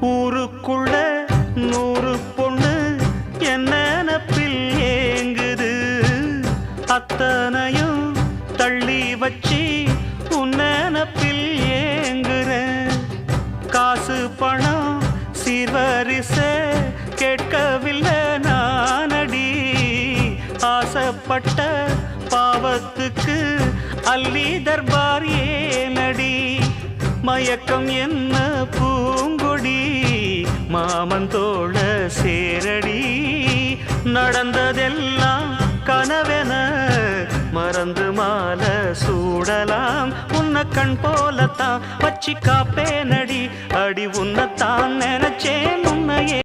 ஊருக்குள்ள நூறு பொண்ணு என்ன நினப்பில் ஏங்குது. அத்தனையும் தள்ளி வச்சு உன்னப்பில் ஏங்குற காசு பணம் சீர்வரிச கேட்கவில்லை நானடி. ஆசைப்பட்ட பாவத்துக்கு அள்ளி தர்பார் ஏனடி. மயக்கம் என்ன பூங்கு மாமன் தோழ சேரடி. நடந்ததெல்லாம் கனவென மறந்து மால சூடலாம். உன்ன கண் போலத்தான் வச்சி காப்பேனடி. அடி உன்னத்தான் நினைச்சேன் உன்னையே.